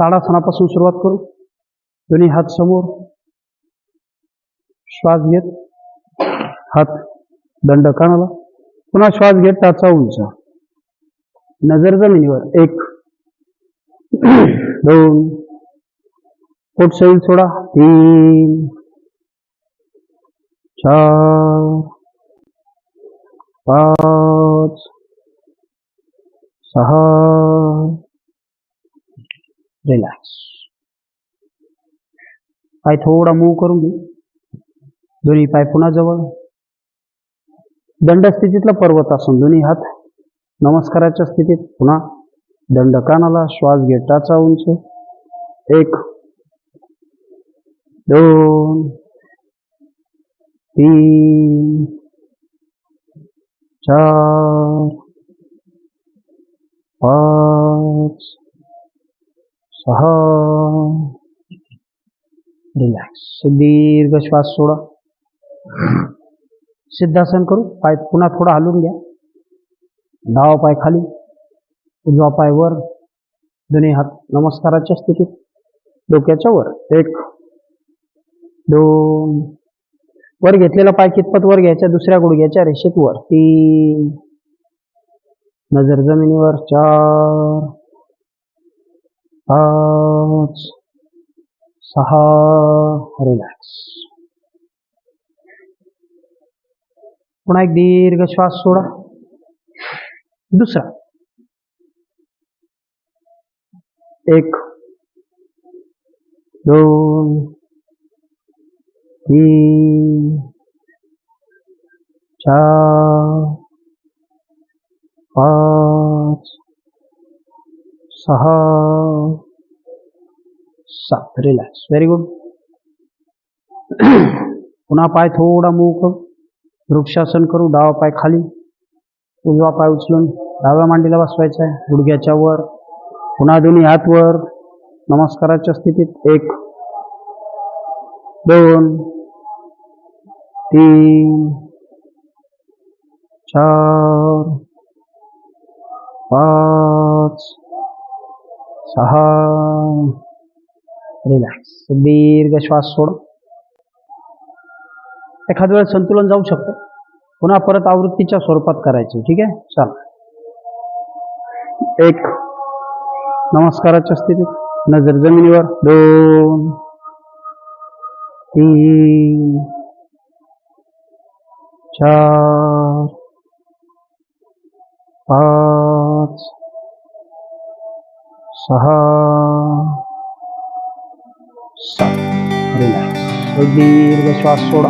ताडासनापासून सुरुवात करू. दोन्ही हात समोर. श्वास घेत. हात दंड कानाला. पुन्हा श्वास घेत टाचा उंच. नजर जमिनीवर. एक. दोन. पोट सैल सोडा. तीन. चार. पाच. सहा. रिलॅक्स पाय थोडा मूव करून घे. दोन्ही पाय पुन्हा जवळ. दंड स्थितीतला असून दोन्ही हात नमस्काराच्या स्थितीत. पुन्हा दंड कानाला श्वास घे टाचा उंच. एक दोन तीन चार पाच सहा रिलॅक्स दीर्घ श्वास सोडा. सिद्धासन करू. पाय पुन्हा थोडा हलवून घ्या. डावा पाय खाली. उजवा पाय वर. दोन्ही हात नमस्काराच्या स्थितीत. डोक्याच्या वर. एक. दोन. वर घेतलेला पाय कितपत वर घ्यायचा? दुसऱ्या गुडघ्याच्या रेषेत वर. तीन. नजर जमिनीवर. चार. पाच सहा रिलॅक्स पुन्हा एक दीर्घ श्वास सोडा. दुसरा. एक. दोन. तीन. चार. पाच. सहा. सात रिलॅक्स व्हेरी गुड पुन्हा पाय थोडा मूव करू वृक्षासन करू डावा पाय खाली. उजवा पाय उचलून डाव्या मांडीला बसवायचा आहे. गुडघ्याच्या वर. पुन्हा दोन्ही हात वर. नमस्काराच्या स्थितीत एक दोन तीन चार पाच सहा रिलॅक्स दीर्घ श्वास सोड एखाद्या वेळेस संतुलन जाऊ शकतं. पुन्हा परत आवृत्तीच्या स्वरूपात करायचे. ठीक आहे? चला. एक नमस्काराच्या स्थितीत. नजर जमिनीवर. दोन तीन चार पाच सहा सात रिलॅक्स दीर्घ श्वास सोडा